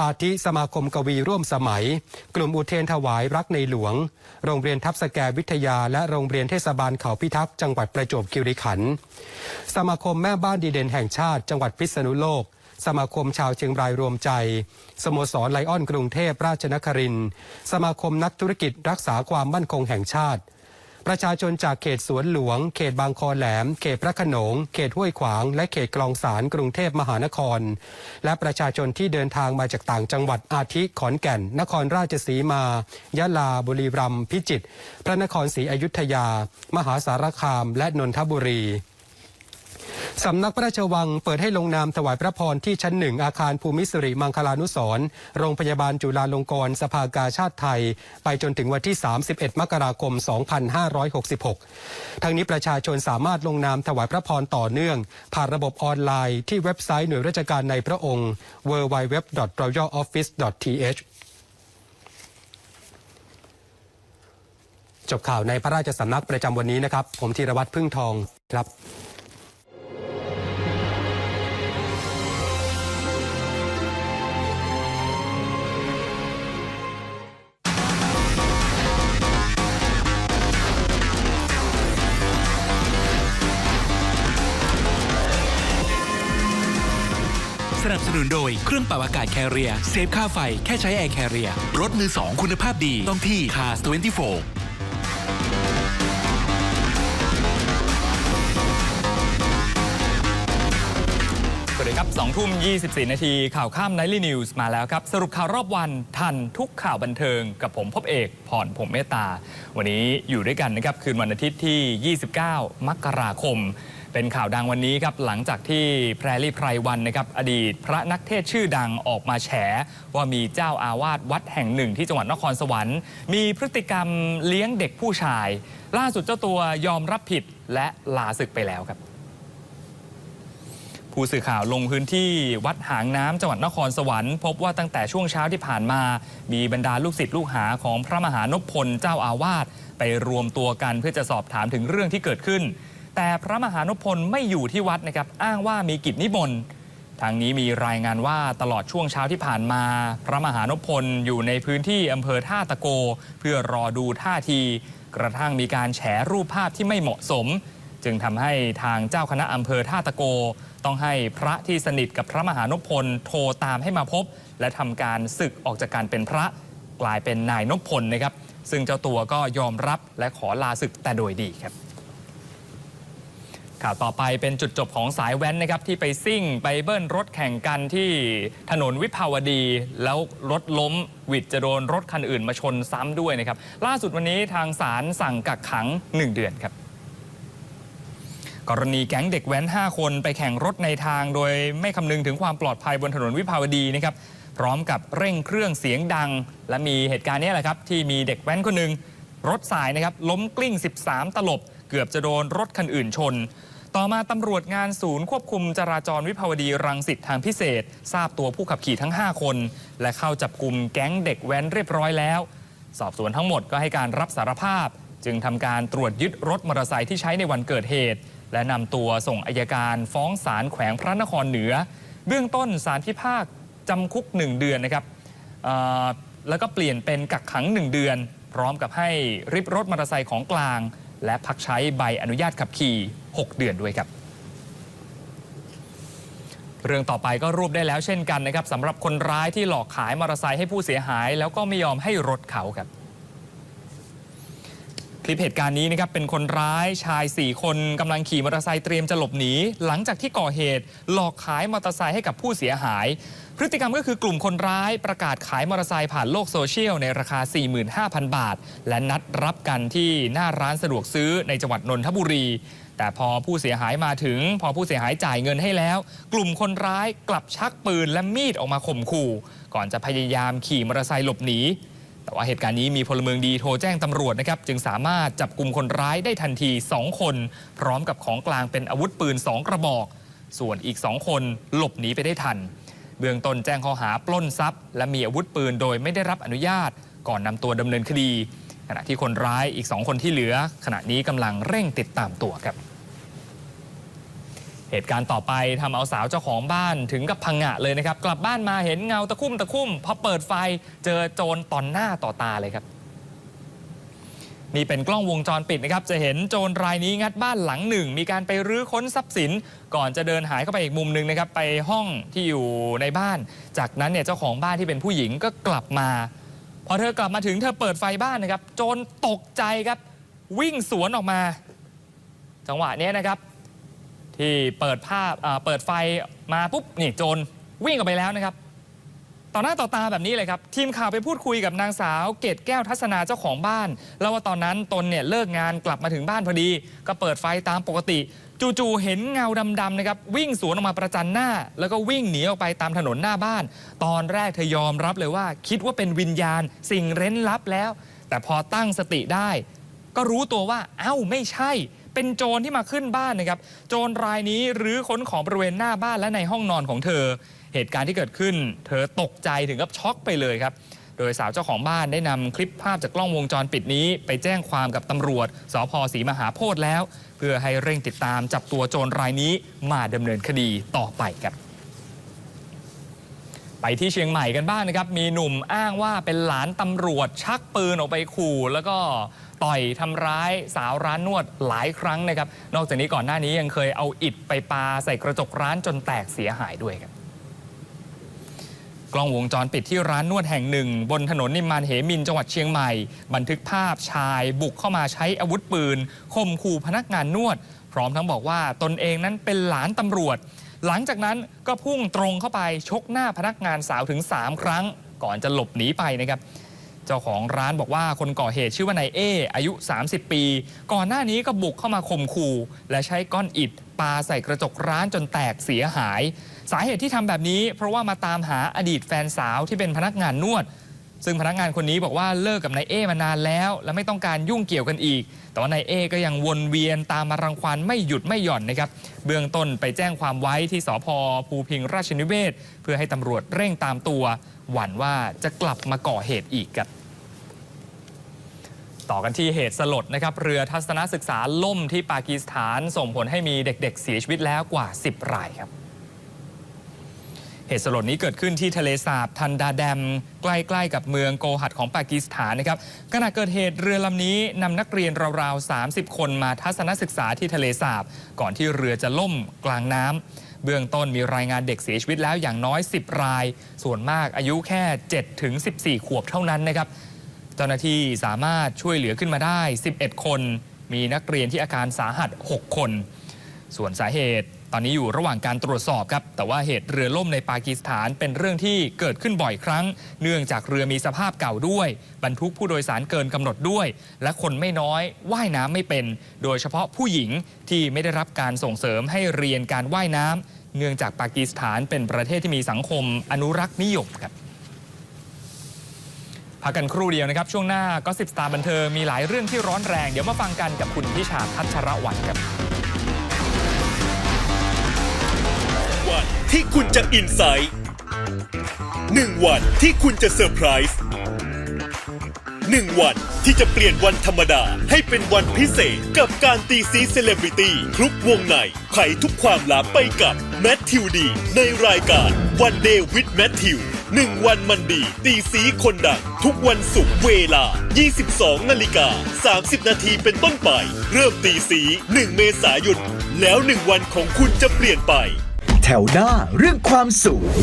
อาทิสมาคมกวีร่วมสมัย กลุ่มอุเทนถวายรักในหลวง โรงเรียนทับสแกวิทยา และโรงเรียนเทศบาลเขาพิทักษ์จังหวัดประจวบคีรีขันธ์สมาคมแม่บ้านดีเด่นแห่งชาติ จังหวัดพิษณุโลกสมาคมชาวเชียงรายรวมใจ สโมสรไลออนกรุงเทพราชนคริน สมาคมนักธุรกิจรักษาความมั่นคงแห่งชาติ ประชาชนจากเขตสวนหลวง เขตบางคอแหลม เขตพระขนง เขตห้วยขวาง และเขตกลองสารกรุงเทพมหานคร และประชาชนที่เดินทางมาจากต่างจังหวัดอาทิขอนแก่น นครราชสีมา ยะลา บุรีรัมย์พิจิตร พระนครศรีอยุธยา มหาสารคาม และนนทบุรี สำนักพระราชวังเปิดให้ลงนามถวายพระพรที่ชั้นหนึ่งอาคารภูมิสิริมังคลานุสรโรงพยาบาลจุฬาลงกรณ์สภากาชาติไทย ไปจนถึงวันที่ 31 มกราคม 2566 ทั้งนี้ประชาชนสามารถลงนามถวายพระพรต่อเนื่อง ผ่านระบบออนไลน์ที่เว็บไซต์หน่วยราชการในพระองค์ www.royaloffice.th จบข่าวในพระราชสำนักประจำวันนี้นะครับ ผมธีรวัตรพึ่งทองครับ นับสนุนโดยเครื่องปรับอากาศแคเรียเซฟค่าไฟแค่ใช้แอร์แคเรียรถมือสองคุณภาพดีต้องที่ Cars 24สวัสดีครับ2ทุ่ม 24 นาที ข่าวข้าม Nightly News มาแล้วครับ สรุปข่าวรอบวันทันทุกข่าวบันเทิงกับผมพบเอกพรผมเมตตา วันนี้อยู่ด้วยกันนะครับ คืนวันอาทิตย์ที่ 29 มกราคม เป็นข่าวดังวันนี้ครับหลังจากที่แพรรี่ไพรวันนะครับอดีตพระนักเทศชื่อดังออกมาแฉ ว่ามีเจ้าอาวาสวัดแห่งหนึ่งที่จังหวัดนครสวรรค์ มีพฤติกรรมเลี้ยงเด็กผู้ชาย ล่าสุดเจ้าตัวยอมรับผิดและลาศึกไปแล้วครับ ผู้สื่อข่าวลงพื้นที่วัดหางน้ำจังหวัดนครสวรรค์พบว่าตั้งแต่ช่วงเช้าที่ผ่านมา มีบรรดาลูกศิษย์ลูกหาของพระมหานพพลเจ้าอาวาสไปรวมตัวกันเพื่อจะสอบถามถึงเรื่องที่เกิดขึ้น แต่พระมหานพลไม่อยู่ที่วัดนะครับอ้างว่ามีกิจนิมนต์ทางนี้มีรายงานว่าตลอดช่วงเช้าที่ผ่านมา พระมหานพลอยู่ในพื้นที่อำเภอท่าตะโก เพื่อรอดูท่าที กระทั่งมีการแฉรูปภาพที่ไม่เหมาะสม จึงทำให้ทางเจ้าคณะอำเภอท่าตะโก ต้องให้พระที่สนิทกับพระมหานพพลโทรตามให้มาพบ และทำการศึกออกจากการเป็นพระกลายเป็นนายนพพลนะครับ ซึ่งเจ้าตัวก็ยอมรับและขอลาศึกแต่โดยดีครับ ข่าวต่อไปเป็นจุดจบของสายแว้นนะครับที่ไปซิ่งไปเบิ้ลรถแข่งกันที่ถนนวิภาวดี แล้วรถล้มวิดจะโดนรถคันอื่นมาชนซ้ำด้วยนะครับ ล่าสุดวันนี้ทางศาลสั่งกักขัง 1 เดือนครับกรณีแก๊งเด็กแว้น 5 คนไปแข่งรถในทาง โดยไม่คำนึงถึงความปลอดภัยบนถนนวิภาวดีนะครับพร้อมกับเร่งเครื่องเสียงดัง และมีเหตุการณ์นี้แหละครับที่มีเด็กแว้นคนหนึ่งรถสายนะครับล้มกลิ้ง 13 ตลบ เกือบจะโดนรถคันอื่นชน ต่อมาตำรวจงานศูนย์ควบคุมจราจรวิภาวดีรังสิตทางพิเศษ ทราบตัวผู้ขับขี่ทั้ง 5 คน และเข้าจับกลุ่มแก๊งเด็กแว้นเรียบร้อยแล้ว สอบสวนทั้งหมดก็ให้การรับสารภาพ จึงทำการตรวจยึดรถมอเตอร์ไซค์ที่ใช้ในวันเกิดเหตุ และนำตัวส่งอายการฟ้องศาลแขวงพระนครเหนือ เบื้องต้นศาลพิพากจำคุก 1 เดือนนะครับแล้วก็เปลี่ยนเป็นกักขัง 1 เดือน พร้อมกับให้ริบรถมอเตอร์ไซค์ของกลาง และพักใช้ใบอนุญาตขับขี่ 6 เดือนด้วยครับเรื่องต่อไปก็รวบได้แล้วเช่นกันนะครับสำหรับคนร้ายที่หลอกขายมอเตอร์ไซค์ให้ผู้เสียหาย แล้วก็ไม่ยอมให้รถเขาครับ คลิปเหตุการณ์นี้นะครับเป็นคนร้ายชาย 4 คนกำลังขี่มอเตอร์ไซค์เตรียมจะหลบหนี หลังจากที่ก่อเหตุ หลอกขายมอเตอร์ไซค์ให้กับผู้เสียหาย พฤติกรรมก็คือกลุ่มคนร้ายประกาศขายมอเตอร์ไซค์ผ่านโลกโซเชียลในราคา 45,000 บาท และนัดรับกันที่หน้าร้านสะดวกซื้อในจังหวัดนนทบุรี แต่พอผู้เสียหายมาถึง พอผู้เสียหายจ่ายเงินให้แล้ว กลุ่มคนร้ายกลับชักปืนและมีดออกมาข่มขู่ ก่อนจะพยายามขี่มอเตอร์ไซค์หลบหนี แต่ว่าเหตุการณ์นี้มีพลเมืองดีโทรแจ้งตำรวจนะครับจึงสามารถจับกลุ่มคนร้ายได้ทันที 2 คน พร้อมกับของกลางเป็นอาวุธปืน 2 กระบอก ส่วนอีก 2 คนหลบหนีไปได้ทัน เบื้องต้นแจ้งข้อหาปล้นทรัพย์ และมีอาวุธปืนโดยไม่ได้รับอนุญาต ก่อนนำตัวดำเนินคดี ขณะที่คนร้ายอีก 2 คนที่เหลือ ขณะนี้กำลังเร่งติดตามตัวครับ เหตุการณ์ต่อไปทำเอาสาวเจ้าของบ้านถึงกับพังงะเลยนะครับ กลับบ้านมาเห็นเงาตะคุ่มตะคุ่มพอเปิดไฟเจอโจรต่อหน้าต่อตาเลยครับ นี่เป็นกล้องวงจรปิดนะครับ จะเห็นโจรรายนี้งัดบ้านหลังหนึ่ง มีการไปรื้อค้นทรัพย์สิน ก่อนจะเดินหายเข้าไปอีกมุมหนึ่งนะครับ ไปห้องที่อยู่ในบ้าน จากนั้นเนี่ยเจ้าของบ้านที่เป็นผู้หญิงก็กลับมา พอเธอกลับมาถึงเธอเปิดไฟบ้านนะครับ โจรตกใจครับ วิ่งสวนออกมา จังหวะนี้นะครับ ที่เปิดภาพอ่าเปิดไฟมาปุ๊บนี่โจรวิ่งออกไปแล้วนะครับ ต่อหน้าต่อตาแบบนี้เลยครับ ทีมข่าวไปพูดคุยกับนางสาว เกตแก้วทัศนาเจ้าของบ้านแล้วว่าตอนนั้นตนเนี่ยเลิกงานกลับมาถึงบ้านพอดี ก็เปิดไฟตามปกติ จู่ๆเห็นเงาดำๆนะครับวิ่งสวนออกมาประจันหน้า แล้วก็วิ่งหนีออกไปตามถนนหน้าบ้าน ตอนแรกเธอยอมรับเลยว่า คิดว่าเป็นวิญญาณ สิ่งเร้นลับแล้ว แต่พอตั้งสติได้ ก็รู้ตัวว่า เอ้าไม่ใช่ เป็นโจรที่มาขึ้นบ้านนะครับ โจรรายนี้รื้อค้นของบริเวณหน้าบ้านและในห้องนอนของเธอ เหตุการณ์ที่เกิดขึ้น เธอตกใจถึงกับช็อกไปเลยครับ โดยสาวเจ้าของบ้านได้นำคลิปภาพจากกล้องวงจรปิดนี้ ไปแจ้งความกับตำรวจสพศรีมหาโพธิ์แล้ว เพื่อให้เร่งติดตามจับตัวโจรรายนี้มาดำเนินคดีต่อไปครับไปที่เชียงใหม่กันบ้างนะครับ มีหนุ่มอ้างว่าเป็นหลานตำรวจชักปืนออกไปขู่ แล้วก็ ต่อยทำร้ายสาวร้านนวดหลายครั้งนะครับ นอกจากนี้ก่อนหน้านี้ยังเคยเอาอิฐไปปาใส่กระจกร้านจนแตกเสียหายด้วยครับกล้องวงจรปิดที่ร้านนวดแห่งหนึ่ง บนถนนนิมมานเหมินจังหวัดเชียงใหม่ บันทึกภาพชายบุกเข้ามาใช้อาวุธปืนข่มขู่พนักงานนวด พร้อมทั้งบอกว่าตนเองนั้นเป็นหลานตำรวจ หลังจากนั้นก็พุ่งตรงเข้าไปชกหน้าพนักงานสาวถึง 3 ครั้ง ก่อนจะหลบหนีไปนะครับ เจ้าของร้านบอกว่าคนก่อเหตุชื่อว่านายเออายุ 30 ปี ก่อนหน้านี้ก็บุกเข้ามาข่มขู่ และใช้ก้อนอิฐปาใส่กระจกร้านจนแตกเสียหาย สาเหตุที่ทำแบบนี้ เพราะว่ามาตามหาอดีตแฟนสาวที่เป็นพนักงานนวด ซึ่งพนักงานคนนี้บอกว่าเลิกกับนายเอมานานแล้ว และไม่ต้องการยุ่งเกี่ยวกันอีก แต่ว่านายเอก็ยังวนเวียนตามมารังควานไม่หยุดไม่หย่อนนะครับ เบื้องต้นไปแจ้งความไว้ที่สพภูพิงราชนิเวศ เพื่อให้ตำรวจเร่งตามตัว หวั่นว่าจะกลับมาก่อเหตุอีกครับ ต่อกันที่เหตุสลดนะครับ เรือทัศนศึกษาล่มที่ปากีสถานส่งผลให้มีเด็กๆ เสียชีวิตแล้วกว่า 10 รายครับ เหตุสลดนี้เกิดขึ้นที่ทะเลสาบทันดาแดม ใกล้ๆกับเมืองโกหัดของปากีสถานนะครับขณะเกิดเหตุเรือลำนี้นำนักเรียนราวๆ 30 คนมาทัศนศึกษาที่ทะเลสาบ ก่อนที่เรือจะล่มกลางน้ำเบื้องต้นมีรายงานเด็กเสียชีวิตแล้วอย่างน้อย 10 ราย ส่วนมากอายุแค่ 7 ถึง 14 ขวบเท่านั้นนะครับ เจ้าหน้าที่สามารถช่วยเหลือขึ้นมาได้ 11 คน มีนักเรียนที่อาการสาหัส 6 คน ส่วนสาเหตุตอนนี้อยู่ระหว่างการตรวจสอบครับ แต่ว่าเหตุเรือล่มในปากีสถานเป็นเรื่องที่เกิดขึ้นบ่อยครั้ง เนื่องจากเรือมีสภาพเก่าด้วย บรรทุกผู้โดยสารเกินกำหนดด้วย และคนไม่น้อยว่ายน้ำไม่เป็น โดยเฉพาะผู้หญิงที่ไม่ได้รับการส่งเสริมให้เรียนการว่ายน้ำเนื่องจากปากีสถานเป็นประเทศที่มีสังคมอนุรักษ์นิยมครับ พักกันครู่เดียวนะครับ ช่วงหน้าก็สิบสตาร์บันเทิงมีหลายเรื่องที่ร้อนแรง เดี๋ยวมาฟังกันกับคุณพิชาพัชรวันครับวันที่คุณจะอินไซต์หนึ่งวันที่คุณจะเซอร์ไพรส์หนึ่งวันที่จะเปลี่ยนวันธรรมดาให้เป็นวันพิเศษกับการตีซีเซเลบริตี้คลุกวงในไขทุกความลับไปกับแมทธิวดี ในรายการวันเดย์วิดแมทธิว หนึ่งวันมันดี ตีสีคนดัง ทุกวันศุกร์เวลา 22นาฬิกา30 นาทีเป็นต้นไป เริ่มตีสี 1 เมษายน แล้วหนึ่งวันของคุณจะเปลี่ยนไป แถวหน้าเรื่องความสวย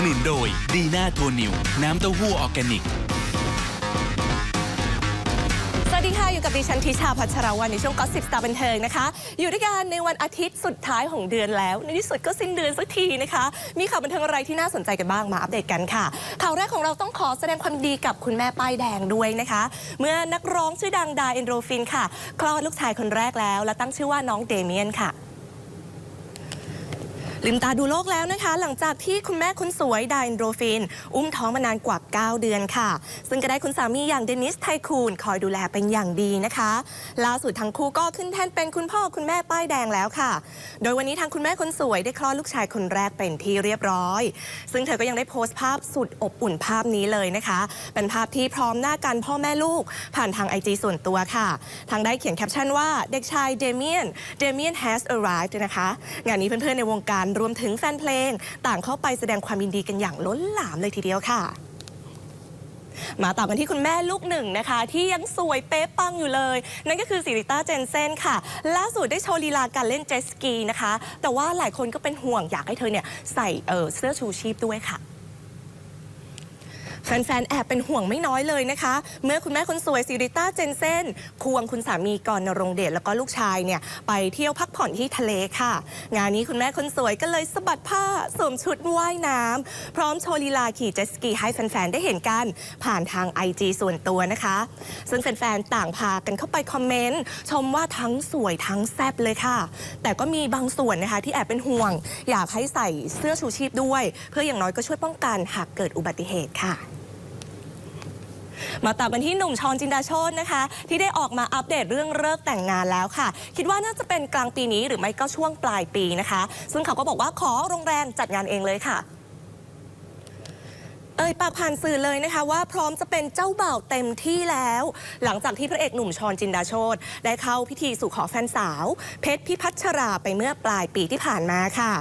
สนุนโดยดีน่าตัวนิว น้ำเต้าหู้ออร์แกนิก สวัสดีค่ะ อยู่กับดิฉันทิชาพัชรวันในช่วงก็สิบตาบันเทิงนะคะ อยู่ด้วยกันในวันอาทิตย์สุดท้ายของเดือนแล้ว ในที่สุดก็สิ้นเดือนสักทีนะคะ มีข่าวบันเทิงอะไรที่น่าสนใจกันบ้างมาอัปเดตกันค่ะ ข่าวแรกของเราต้องขอแสดงความดีกับคุณแม่ป้ายแดงด้วยนะคะ เมื่อนักร้องชื่อดังดาเอนโดรฟินค่ะ คลอดลูกชายคนแรกแล้ว และตั้งชื่อว่าน้องเดเมียนค่ะ ลืมตาดูโลกแล้วนะคะ หลังจากที่คุณแม่คนสวยไดนโดรฟิน อุ้มท้องมานานกว่า 9 เดือนค่ะ ซึ่งก็ได้คุณสามีอย่างเดนิสไทคูนคอยดูแลเป็นอย่างดีนะคะล่าสุดทั้งคู่ก็ขึ้นแท่นเป็นคุณพ่อคุณแม่ป้ายแดงแล้วค่ะ โดยวันนี้ทางคุณแม่คนสวยได้คลอดลูกชายคนแรกเป็นที่เรียบร้อย ซึ่งเธอก็ยังได้โพสต์ภาพสุดอบอุ่นภาพนี้เลยนะคะ เป็นภาพที่พร้อมหน้ากันพ่อแม่ลูก ผ่านทางไอจส่วนตัวค่ะ ทางได้เขียนแคปชั่นว่าเด็กชายเดเมียนเดเมียน has arrived นะคะ งานนี้เพื่อนๆในวงการรวมถึงแฟนเพลง ต่างเข้าไปแสดงความยินดีกันอย่างล้นหลามเลยทีเดียวค่ะมาต่อกันที่คุณแม่ลูกหนึ่งนะคะ ที่ยังสวยเป๊ะปังอยู่เลย นั่นก็คือสิริต้าเจนเซนค่ะ ล่าสุดได้โชว์ลีลาการเล่นเจสกีนะคะ แต่ว่าหลายคนก็เป็นห่วงอยากให้เธอเนี่ยใส่เเสื้อชูชีพด้วยค่ะ แฟนๆ แอบเป็นห่วงไม่น้อยเลยนะคะ เมื่อคุณแม่คนสวยซิริต้าเจนเซนควงคุณสามีกรนรงเดชแล้วก็ลูกชายเนี่ยไปเที่ยวพักผ่อนที่ทะเลค่ะ งานนี้คุณแม่คนสวยก็เลยสะบัดผ้าสวมชุดว่ายน้ำพร้อมโชว์ลีลาขี่เจ็ตสกีให้แฟนๆ ได้เห็นกัน ผ่านทาง IG ส่วนตัวนะคะ ซึ่งแฟนๆ ต่างพากันเข้าไปคอมเมนต์ชมว่าทั้งสวยทั้งแซ่บเลยค่ะ แต่ก็มีบางส่วนนะคะที่แอบเป็นห่วง อยากให้ใส่เสื้อชูชีพด้วย เพื่ออย่างน้อยก็ช่วยป้องกันหากเกิดอุบัติเหตุค่ะ มาต่อกันที่หนุ่มชอนจินดาโชตนะคะ ที่ได้ออกมาอัปเดตเรื่องเลิกแต่งงานแล้วค่ะ คิดว่าน่าจะเป็นกลางปีนี้หรือไม่ก็ช่วงปลายปีนะคะ ซึ่งเขาก็บอกว่าขอโรงแรมจัดงานเองเลยค่ะ เอ่ยปากผ่านสื่อเลยนะคะว่าพร้อมจะเป็นเจ้าบ่าวเต็มที่แล้ว หลังจากที่พระเอกหนุ่มชอนจินดาโชตได้เข้าพิธีสู่ขอแฟนสาว เพชรพิพัชราไปเมื่อปลายปีที่ผ่านมาค่ะ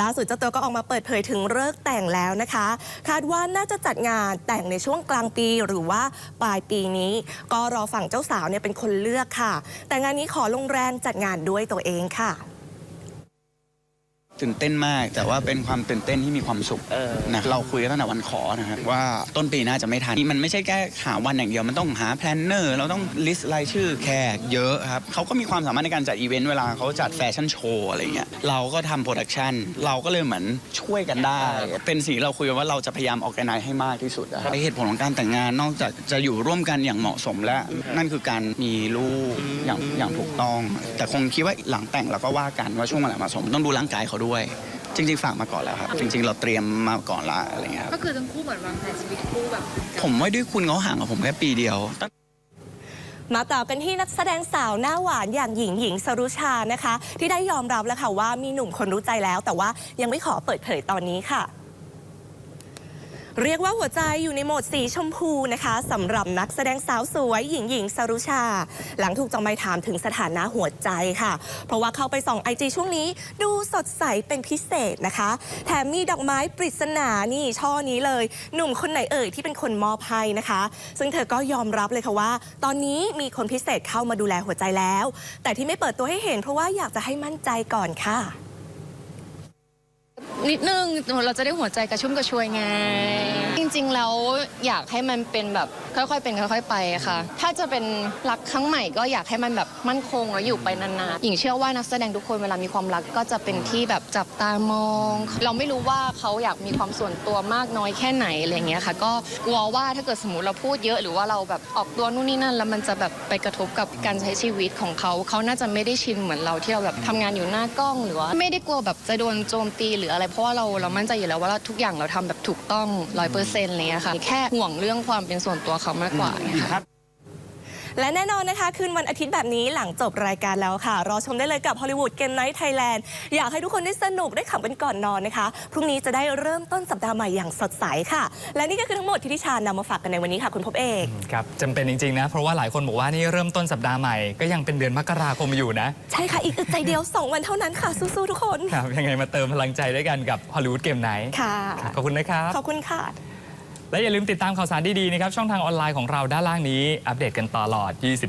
ล่าสุดเจ้าตัวก็ออกมาเปิดเผยถึงเลิกแต่งแล้วนะคะ คาดว่าน่าจะจัดงานแต่งในช่วงกลางปีหรือว่าปลายปีนี้ ก็รอฝั่งเจ้าสาวเนี่ยเป็นคนเลือกค่ะ แต่งานนี้ขอลงแรงจัดงานด้วยตัวเองค่ะ ตื่นเต้นมาก แต่ว่าเป็นความตื่นเต้นที่มีความสุขนะเราคุยกันตั้งแต่วันขอนะครับว่าต้นปีน่าจะไม่ทันนี่มันไม่ใช่แค่หาวันอย่างเดียวมันต้องหาแพลนเนอร์เราต้องลิสต์รายชื่อแขกเยอะครับเขาก็มีความสามารถในการจัดอีเวนต์เวลาเขาจัดแฟชั่นโชว์อะไรเงี้ยเราก็ทำโปรดักชันเราก็เลยเหมือนช่วยกันได้ เป็นสิ่งที่เราคุยกันว่าเราจะพยายามออกแกไนให้มากที่สุดนะครับเหตุผลของการแต่งงานนอกจากจะอยู่ร่วมกันอย่างเหมาะสมและนั่นคือการมีลูกอย่างอย่างถูกต้อง แต่คงคิดว่าหลังแต่งเราก็ว่ากันว่าช่วงเวลาเหมาะสมต้องดูร่างกายเขาด้วยจริง ๆ ฝากมาก่อนแล้วครับ จริง ๆ เราเตรียมมาก่อนละอะไรเงี้ยครับ ก็คือทั้งคู่เหมือนวางแผนชีวิตคู่แบบผมว่าด้วยคุณเขาห่างกับผมแค่ปีเดียว มาต่อกันที่นักแสดงสาวหน้าหวานอย่างหญิงหญิงสรุชานะคะ ที่ได้ยอมรับแล้วค่ะว่ามีหนุ่มคนรู้ใจแล้ว แต่ว่ายังไม่ขอเปิดเผยตอนนี้ค่ะ เรียกว่าหัวใจอยู่ในโหมดสีชมพูนะคะสำหรับนักแสดงสาวสวยหญิงหญิงสรุชา หลังถูกจองใบถามถึงสถานะหัวใจค่ะ เพราะว่าเข้าไปส่องไอจีช่วงนี้ ดูสดใสเป็นพิเศษนะคะ แถมมีดอกไม้ปริศนานี่ช่อนี้เลย หนุ่มคนไหนเอ่ยที่เป็นคนมอบให้นะคะ ซึ่งเธอก็ยอมรับเลยค่ะว่า ตอนนี้มีคนพิเศษเข้ามาดูแลหัวใจแล้ว แต่ที่ไม่เปิดตัวให้เห็นเพราะว่าอยากจะให้มั่นใจก่อนค่ะ นิดนึงเราจะได้หัวใจกระชุ่มกระชวยไง จริงๆแล้วอยากให้มันเป็นแบบค่อยๆเป็นค่อยๆไปค่ะ ถ้าจะเป็นรักครั้งใหม่ก็อยากให้มันแบบมั่นคงแล้วอยู่ไปนานๆหญิงเชื่อว่านักแสดงทุกคนเวลามีความรักก็จะเป็นที่แบบจับตามอง เราไม่รู้ว่าเขาอยากมีความส่วนตัวมากน้อยแค่ไหนอะไรอย่างเงี้ยค่ะ ก็กลัวว่าถ้าเกิดสมมติเราพูดเยอะหรือว่าเราแบบออกตัวนู่นนี่นั่น แล้วมันจะแบบไปกระทบกับการใช้ชีวิตของเขา เขาน่าจะไม่ได้ชินเหมือนเราที่เราแบบทำงานอยู่หน้ากล้องหรือว่าไม่ได้กลัวแบบจะโดนโจมตีหรืออะไรเราะว่าเราเรามั่นใจอยู่แล้วว่าทุกอย่างเราทำแบบถูกต้องร้อยเปอร์เซ็นต์เลยค่ะแค่ห่วงเรื่องความเป็นส่วนตัวเขามากกว่าค่ะ และแน่นอนนะคะ คืนวันอาทิตย์แบบนี้หลังจบรายการแล้วค่ะ รอชมได้เลยกับฮอลลีวูดเกมไนท์ไทยแลนด์อยากให้ทุกคนได้สนุกได้ขำกันก่อนนอนนะคะ พรุ่งนี้จะได้เริ่มต้นสัปดาห์ใหม่อย่างสดใสค่ะ และนี่ก็คือทั้งหมดที่ทิชานำมาฝากกันในวันนี้ค่ะ คุณพบเอกครับจำเป็นจริงๆนะ เพราะว่าหลายคนบอกว่านี่เริ่มต้นสัปดาห์ใหม่ก็ยังเป็นเดือนมกราคมอยู่นะ ใช่ค่ะอีกอึดใจเดียว 2 วันเท่านั้นค่ะสู้ๆทุกคนครับยังไงมาเติมพลังใจด้วยกันกับฮอลลีวูดเกมไนท์ค่ะขอบคุณนะครับขอบคุณค่ะ และอย่าลืมติดตามข่าวสารดีๆนะครับช่องทางออนไลน์ของเราด้านล่างนี้อัปเดตกันตลอด 24